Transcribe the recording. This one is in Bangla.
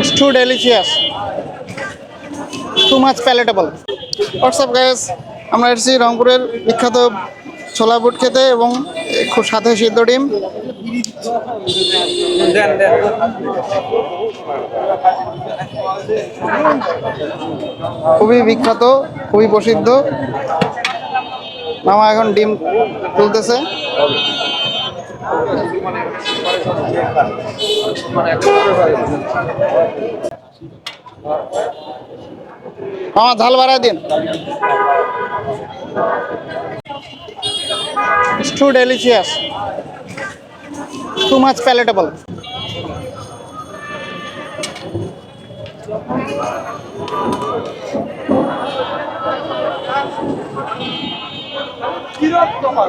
It's too delicious. Too much palatable. What's up, guys? আমরা এসেছি রংপুরের বিখ্যাত ছোলা বুট খেতে এবং খুব সাথে সিদ্ধ ডিম খুবই বিখ্যাত, খুবই প্রসিদ্ধ মামা এখন ডিম তুলতেছে মামা ঝাল বাড়ায় দিন too delicious. Too much palatable. কীরকম তোমার